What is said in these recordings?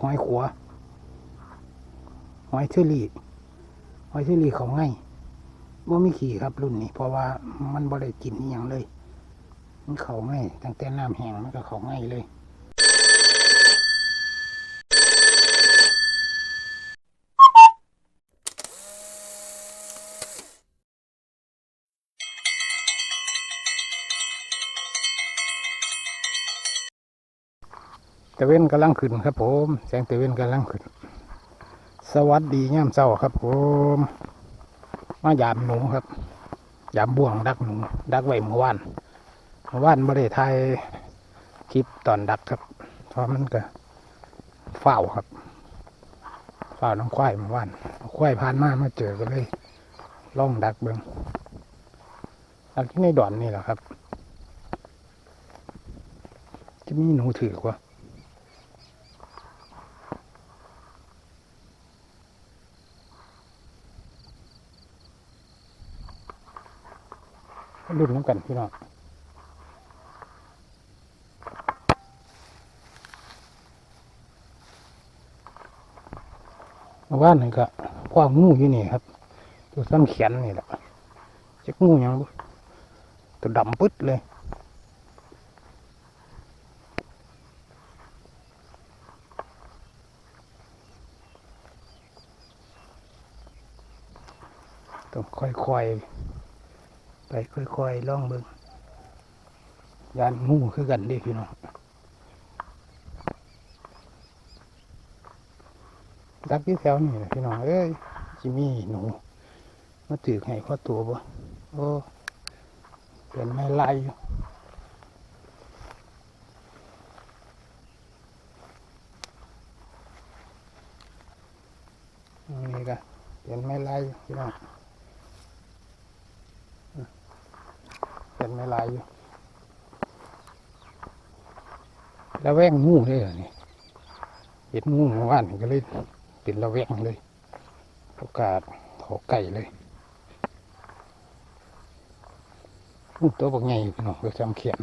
หอยขัวหอยเชอรี่หอยเชอรี่เขาง่ายว่ามีขี่ครับรุ่นนี้ เพราะว่ามันบ่ได้กินอย่างเลย มันเขาง่ายตั้งแต่น้ำแห้งมันก็เขาง่ายเลย ตะเวนกำลังขึ้นครับ ผม แสงตะเวนกำลังขึ้น สวัสดีย่ามเช้าครับ ผม มายามหนูครับ ยามบ่วงดักหนู ดักไว้เมื่อวานเมื่อวานไม่ได้ถ่ายคลิปตอนดักครับ เพราะมันก็เฝ้าครับเฝ้าน้องควายเมื่อวานควายผ่านมามาเจอกันเลยล่องดักเบิงดักที่ในดอนนี่แหละครับ จะมีหนูถือกว่า รุ่นน้ำกันพี่น้องเมื่อว่านนี่ก็กว้างูอยู่นี่ครับ ตัวซ้ำเขียนนี่แหละจะงูยังตัวดำปึ๊ดเลยต้องค่อยๆ ไปค่อยๆล่องเบิงยานงูคือกันดิพี่น้องดักที่แถวนี่พี่น้องเอ้ยจิมีหนูมาถือให้ข้อตัวบ่โอ้เป็นไม่ไล่อยู่นี่ก็เป็นไม่ไล่อยู่พี่น้อง เป็นไม่ลายอยู่ แล้วแว่งงูเลยเหรอนี่เห็นงูเมื่อวานก็เลยเป็นระแวงเลยโอกาสถอไก่เลยงูตัวบักใหญ่พี่น้องก็จำเขียน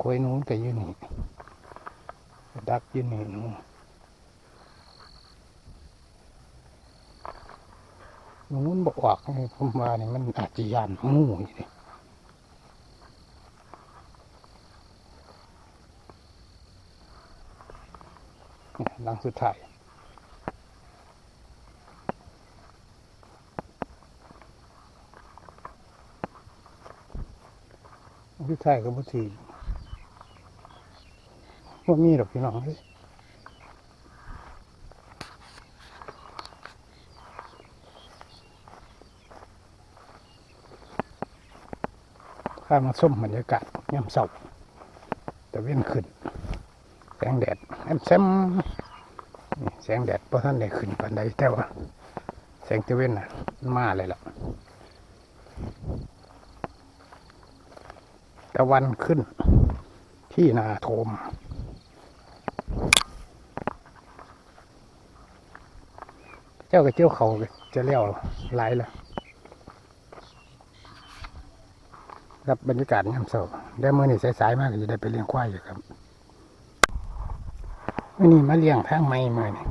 คอยนู้นก็ยืนนี่ดักยืนนี่นูหนู มันบอกออกนี่ผมว่านี่มันอาจจะยานงูอยู่ดิเนี่ลังสุดท้ายลังสุดท้ายก็บ่ถือว่ามีหรอกพี่น้องเฮ้ย ข้ามาส้มบรรยากาศยามเสาร์ตะเว้นขึ้น แสงแดดแอมแซมแสงแดดเพราะท่านได้ขึ้นปานใดแต่ว่า แสงตะเว้นน่ะมาเลยล่ะตะวันขึ้นที่นาโทมเจ้ากับเจ้าเขาจะเลี้ยวหลแล้ว ครับบรรยากาศยามเช้าได้เมื่อนี่สายๆมากก็จะได้ไปเลี้ยงควายอยู่ครับมื่อนี้มาเลี้ยงทางไม้เมื่อนี่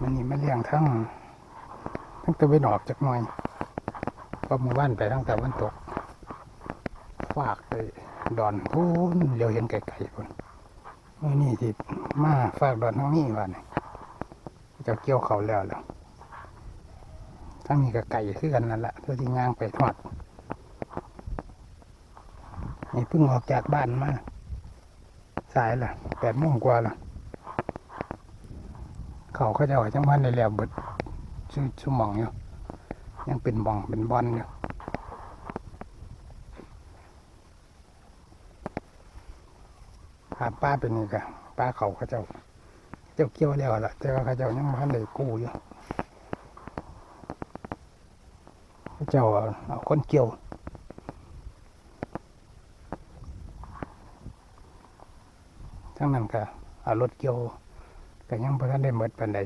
มื่อนี้มาเลี้ยงทั้งทั้งตะวันออกจากหน่อยเพราะหมู่บ้านไปทั้งตะวันตกฝากไปดอนพูนเลี้ยวเห็นไกลๆคนมื่อนี้ที่มาฝากดอนทั้งนี้วันนี้จะเกี่ยวเขาแล้วแล้ว ทั้งนี้ก็ไก่คือกันนั่นแหละเพื่อที่ย่างไปทอดนี่เพิ่งออกจากบ้านมาสายละแปดโมงกว่าละเขาเขาจะเอาจังหวัดในแล้วเบิดชื่อชื่อมองอยู่ยังเป็นบองเป็นบอลอยู่หาป้าเป็นนี่กะป้าเขาเขาเจ้าเจ้าเกี่ยวแล้วล่ะแต่ว่าเขาเจ้ายังมันเลยกู้อยู่ เจ้าเอาคนเกี่ยวทั้งนั้นก็เอารถเกี่ยวก็ยังพอท่านได้หมดปันใด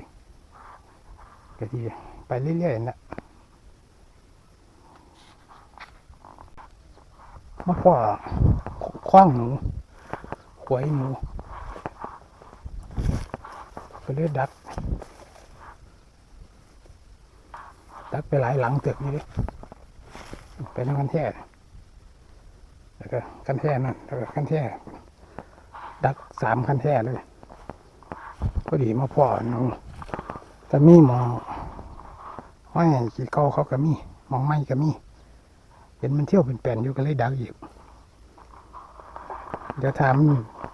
ก็ที่ไปเรื่อยๆนะมาพ่อคว้างหนูหวยหมูก็เลยดักดักไปหลายหลังเตึกนี่ดิ ไปนั่งกันแท่แล้วก็กันแท่นั่นแล้วก็กันแท่ดักสามคันแท่เลยพอดีมาพ่อหนูแต่มีหมองห้อยขี้เกาเขาก็มีมองไม้ก็มี เห็นมันเที่ยวเป็นแปลนอยู่ก็เลยดักอีกเดี๋ยวท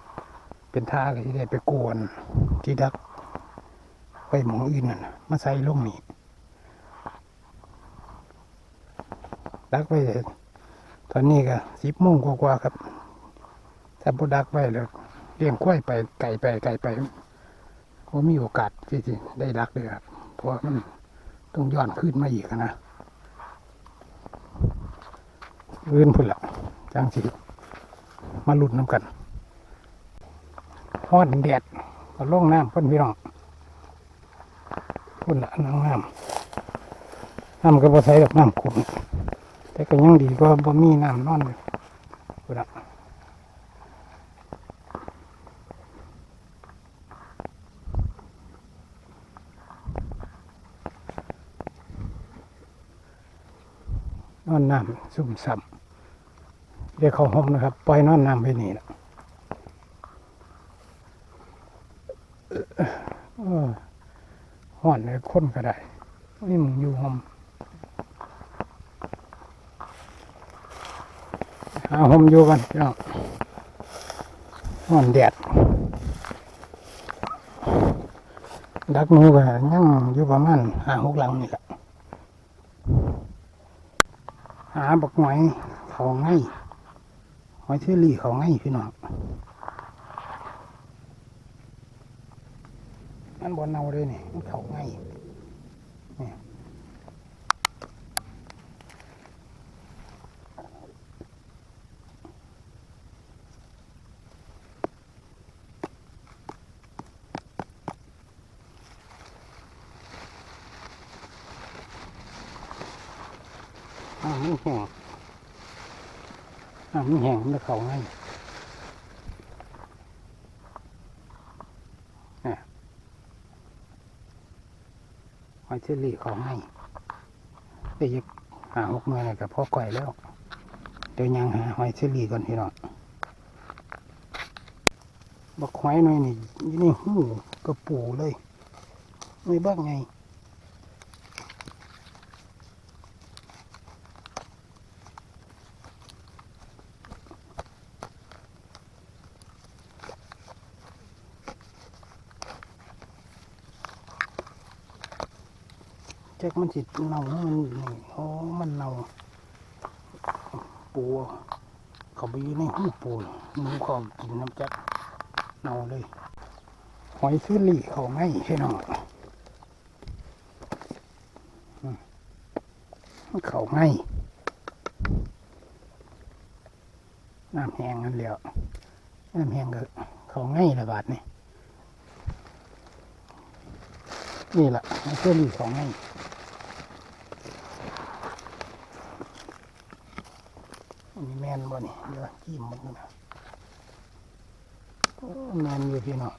ำเป็นท่าก็จะได้ไปกวนที่ดักไปหมองอื่นน่ะมาใส่ลงนี่ ดักไปตอนนี้ก็สิบโมงกว่าๆครับถ้าบ่ดักไว้แล้วเลี้ยงควายไปไก่ไปไก่ไปว่ามีโอกาสที่จะได้ดักเลยครับเพราะมันต้องย้อนขึ้นมาอีกอะนะอื่นพุ่นละจังสิมาลุ้นน้ำกันฮอนแดดก็ลงน้ำพ่นพี่น้องพุ่นละน้ำน้ำน้ำก็บ่ใส่ดอกน้ำขุ่น แต่ก็ยังดีก็บ่มีน้ำนอนอยู่พุ่นละนอนน้ำซุ่มซ้ำเดี๋ยวเขาห่มนะครับ ปล่อยนอนน้ำไปนี่นะห่อนเลยคนก็ได้นี่มึงอยู่ห่มหาห่มอยู่กันพี่น้องห่อนแดดดักหนูก็ยังอยู่ประมาณห้าหกหลังนี่แหละหาบักหอยเขาง่ายหอยเชอรี่เขาง่ายพี่น้องมันบนเนาเลยนี่มันเขาง่ายนี่ อ่ามันแห้งอ่ามันแห้งมันเขาง่ายเนี่หอยเชอรี่เขาง่ายได้ยิบหาหกเมื่อไรกับพ่อก่อยแล้ว เดี๋ยวยังหาหอยเชอรี่ก่อนพี่น้องบักหอยหน่อยนี่ยู่นี่หูกระปูเลย ไม่บ้างไง จ็คมันสิเน่ามันนี่โอ้มันเน่าปูเขาไปอยู่ในหูปูหนูเขากินน้ำแจ็คเน่าเลย หอยซื้อหลี่เขาไม่ใช่น้องอืมเขาไม่น้ำแห้งนั่นแหล้วน้ำแห้งก็เขาง่ายละบาทนี่นี่แหละหอยซื้อหลี่เขาง่าย อันนี้แมนบ่นี่เดี๋ยวจิ้มมันนะแมนอยู่พี่เนาะ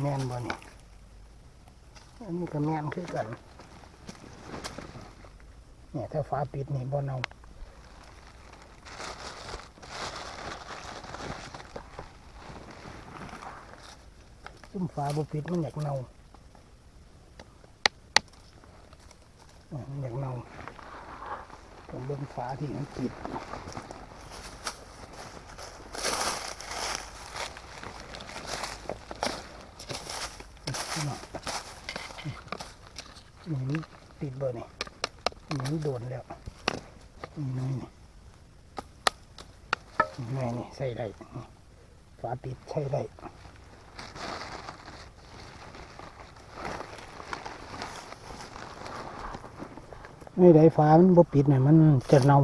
แมนบ่นี่อันนี้ก็แมนคือกันเนี่ยถ้าฟ้าปิดนี่บ่เนาซุ่มฟ้าบ่ปิดมันอยากเนา อะมันอยากเน่า ผมเบิ่งฝาที่มันปิดนี่เนาะนี่นี่ติดเบอร์นี่หนี่โดนแล้วนี่นี่นี่นี่ใส่ได้นี่ฝาปิดใช้ได้ นี่ไดฟ้ามันบ่ปิดเนี่ยมันจะเน่า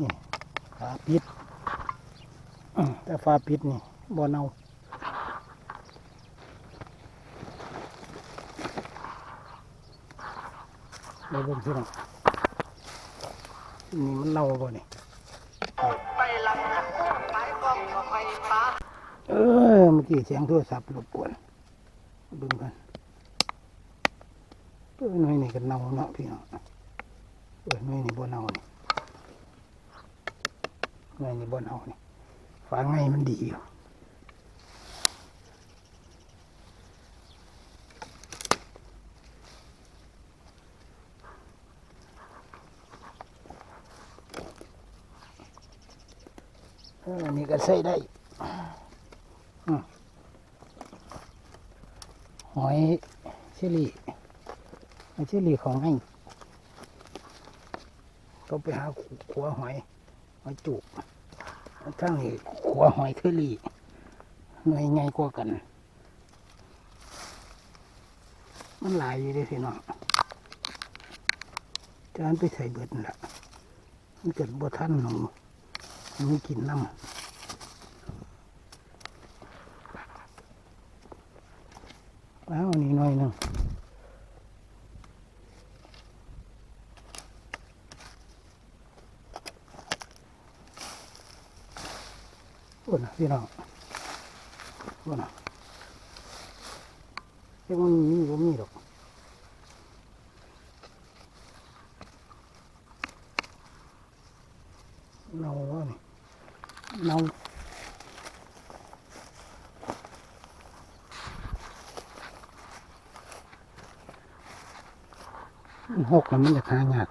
นี่ฟ้าปิดแต่ฟ้าปิดนี่บ่เน่าเดี๋ยวเบิ่งสิน้องนี่มันเน่าบ่นี่ไปหลังหักไปกล้องก็ไปฟ้าเออเมื่อกี้เสียงโทรศัพท์รบกวน บิ่งกันเออหน่วยนี่ก็เน่าเนาะพี่เน้องเออหน่วยนี่บ่เน่านี่หน่วยนี่บ่เน่านี่ฝาไงมันดีอยู่อันนี้ก็ใส่ได้ หอยเชอรี่หอยเชอรี่ของให้ก็ไปหาขัวหอยหอยจุกทั้งขัวหอยเชอรี่หน่วยไงกว่ากัน มันหลายอยู่ด้พี่น้องจานไปใส่เบิดนั่นละมันเกิดบ่ท่านหนูมันกินน้ำ แล้วอันนี้หน่อยหนึ่งโอ้นะพี่น้องโอ้นะเรียกมันมีบ่มีดอกเน่าแล้วนี่เน่า หกแล้วมันจะหายาก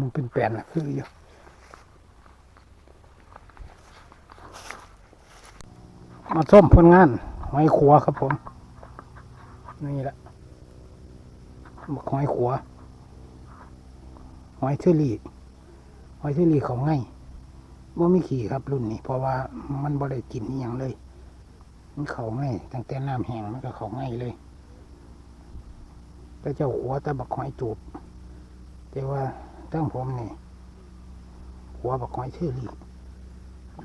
มันเป็นแปลนอะคืออยู่มาส้มผลงานหอยขัวครับผม นี่แหละบักหอยขัวหอยเชอรี่หอยเชอรี่เขาง่ายว่าไมีขี่ครับรุ่นนี้ เพราะว่ามันบ่ได้กินอย่างเลย มันเขาง่ายตั้งแต่น้ำแห้งมันก็เขาง่ายเลยแต่เจ้าขัวแต่บักหอยจูบ แต่ว่าตั้งผมนี่หัวบักหอยเชอรี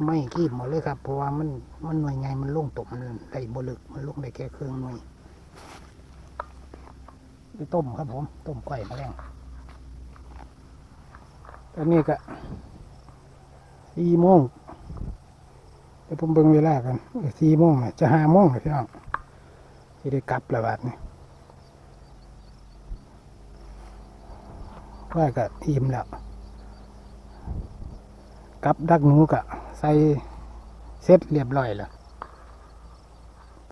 ไม่กีบหมดเลยครับ เพราะว่ามันมันหน่วยไงมันลงตกมันได้บลึกมันลงได้แค่เครื่องหน่วยไปต้มครับผม ต้มไก่แมลงตอนนี้ก็สี่โมงเดี๋ยวผมเบิ่งเวลากันสี่โมงจะห้าโมงเลยพี่น้องจะได้กลับแล้วบัดนี้ ว่าก็อิ่มแล้วกับดักหนูกะใส่เสร็จเรียบร้อยแล้ว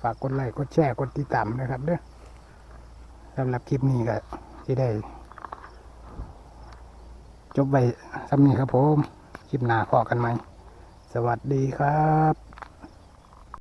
ฝากกดไลค์กดแชร์กดติดตามนะครับเด้อสำหรับคลิปนี้ก็ที่ได้ จบไปสำนี้ครับผม คลิปหน้าพอกันไหม สวัสดีครับ